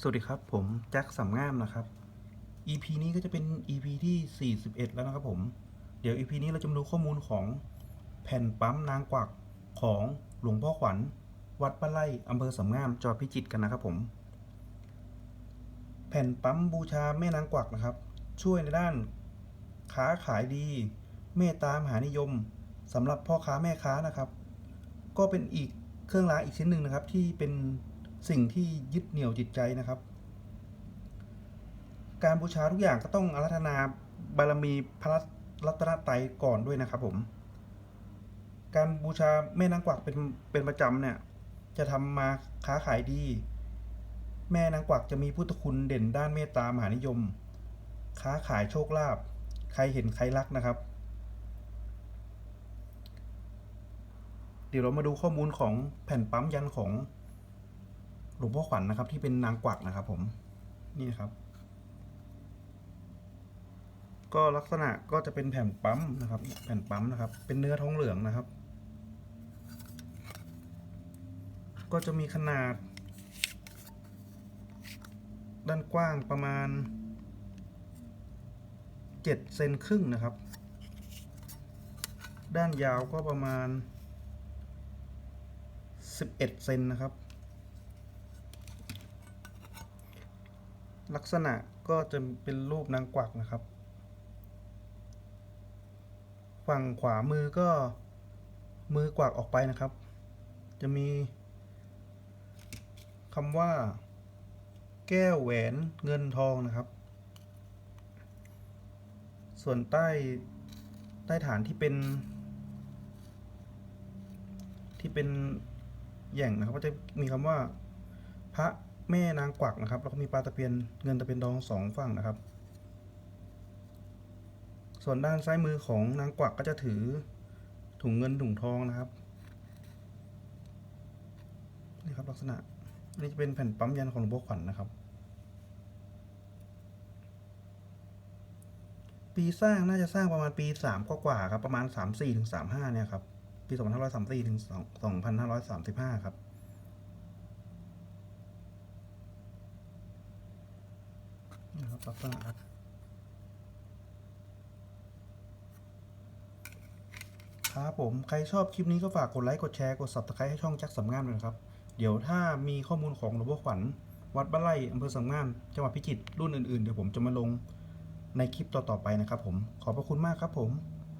สวัสดีครับ ผมแจ็คสามงามนะครับ EP นี้ก็จะเป็น EP ที่ 41 แล้วนะครับผม เดี๋ยว EP นี้เราจะมาดูข้อมูลของแผ่นปั๊มนางกวักของหลวงพ่อขวัญ วัดป้าไร่อำเภอสามงามจังหวัดพิจิตรกันนะครับผม แผ่นปั๊มบูชาแม่นางกวักนะครับ ช่วยในด้านค้าขายดี เมตตามหานิยมสำหรับพ่อค้าแม่ค้านะครับ ก็เป็นอีกเครื่องรางอีกชิ้นหนึ่งนะครับที่เป็น สิ่งที่ยึดเหนี่ยวจิตใจนะครับ การบูชาทุกอย่างก็ต้องอารัธนาบารมีพระรัตนตรัยก่อนด้วยนะครับผม การบูชาแม่นางกวักเป็นเป็นประจำเนี่ย จะทำมาค้าขายดี แม่นางกวักจะมีพุทธคุณเด่นด้านเมตตามหานิยม ค้าขายโชคลาภใครเห็นใครรักนะครับ เดี๋ยวเรามาดูข้อมูลของแผ่นปั๊มยันของ หลวงพ่อขวัญนะครับ ที่เป็นนางกวักนะครับ ผมนี่ครับ ก็ลักษณะก็จะเป็นแผ่นปั๊มนะครับ แผ่นปั๊มนะครับ เป็นเนื้อทองเหลืองนะครับ ก็จะมีขนาด ด้านกว้างประมาณเจ็ดเซนครึ่งนะครับ ด้านยาวก็ประมาณสิบเอ็ดเซนนะครับ ลักษณะก็จะเป็นรูปนางกวักนะครับ ฝั่งขวามือก็มือกวักออกไปนะครับ จะมีคำว่า แก้วแหวนเงินทองนะครับ ส่วนใต้ใต้ฐานที่เป็น ที่เป็นแหย่งนะครับก็จะมีคำว่า พระ แม่นางกวักนะครับ แล้วก็มีปลาตะเพียนเงินตะเพียนทองสองฝั่งนะครับ ส่วนด้านซ้ายมือของนางกวักก็จะถือถุงเงินถุงทองนะครับนี่ครับลักษณะนี่จะเป็นแผ่นปั๊มยันของหลวงพ่อขวัญนะครับ ปีสร้างน่าจะสร้างประมาณปีสามกว่าๆครับประมาณสามสี่ถึงสามห้าเนี่ยครับปีสองพันห้าร้อยสามสี่ถึงสองพันห้าร้อยสามสิบห้าครับ นี่ครับลักษณะครับครับผม ใครชอบคลิปนี้ก็ฝากกดไลค์กดแชร์กด subscribe ให้ช่องแจ็คสำงามด้วยนะครับ เดี๋ยวถ้ามีข้อมูลของหลวงพ่อขวัญ วัดบ้านไร่อำเภอสำงามจังหวัดพิจิตรรุ่นอื่นๆ เดี๋ยวผมจะมาลงในคลิปต่อๆไปนะครับผม ขอบพระคุณมากครับผม